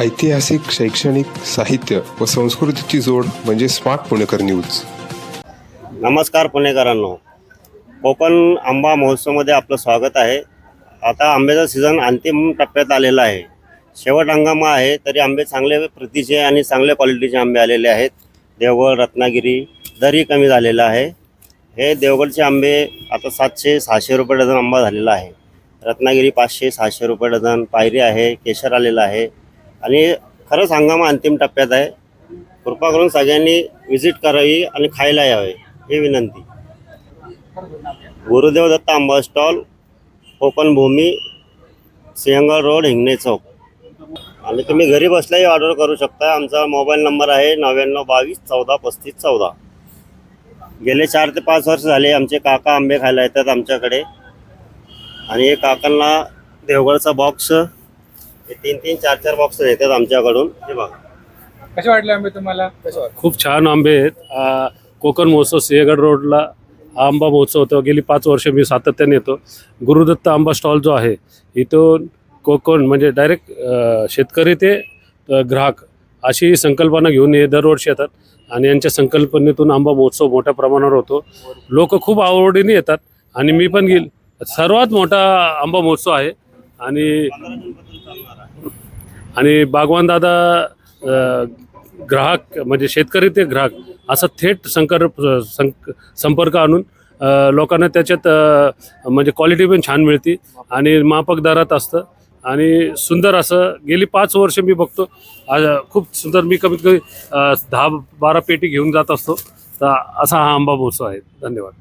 ऐतिहासिक शैक्षणिक साहित्य व संस्कृतीची जोड म्हणजे स्मार्ट पुणेकर न्यूज. नमस्कार पुणेकरांनो. कोकण आंबा महोत्सवमध्ये आपलं स्वागत आहे. आता आंब्याचा सीझन अंतिम टप्प्यात आलेला आहे. शेवट हंगाम आहे तरी आंबे चांगले प्रतीचे आणि चांगल्या क्वालिटीचे आंबे आलेले आहेत. देवगड रत्नागिरी दरही कमी झालेला आहे. हे देवगडचे आंबे आता सातशे सहाशे रुपये डझन आंबा झालेला आहे. रत्नागिरी पाचशे सहाशे रुपये डझन पायरी आहे केशर आलेलं आहे. आणि खरंच हंगामा अंतिम टप्प्यात आहे. कृपा करून सगळ्यांनी व्हिजिट करावी आणि खायला यावे ही विनंती. गुरुदेव दत्त आंबा स्टॉल कोकण भूमी सिंहगड रोड हिंगणे चौक. आणि तुम्ही घरी बसल्याही ऑर्डर करू शकता. आमचा मोबाईल नंबर आहे नव्याण्णव बावीस चौदा पस्तीस चौदा. गेले चार ते पाच वर्ष झाले आमचे काका आंबे खायला येतात आमच्याकडे. आणि काकांना देवगडचा बॉक्स हे तीन तीन चार चार बॉक्स देतात आमच्याकडून. हे बघा. कसे वाटले आंबे तुम्हाला? कसे खूप छान आंबे आहेत. आ, कोकण महोत्सव सिंहगड रोडला हा आंबा महोत्सव होतो. गेली पाच वर्ष मी सातत्याने येतो. गुरुदत्त आंबा स्टॉल जो आहे इथून कोकण म्हणजे डायरेक्ट शेतकरी ते अ, ग्राहक अशी संकल्पना घेऊन हे दरवर्षी येतात. आणि यांच्या संकल्पनेतून आंबा महोत्सव मोठ्या प्रमाणावर होतो. लोक खूप आवडीने येतात. आणि मी पण गेल सर्वात मोठा आंबा महोत्सव आहे. आणि आणि बागवान दादा ग्राहक म्हणजे शेतकरी ते ग्राहक असं थेट संकर संक संपर्क आणून लोकांना त्याच्यात म्हणजे क्वालिटी पण छान मिळते आणि मापक दरात असतं. आणि सुंदर असं गेली पाच वर्ष मी बघतो खूप सुंदर मी कमीत कमी दहा बारा पेटी घेऊन जात असतो. तर असा हा आंबा महोत्सव आहे. धन्यवाद.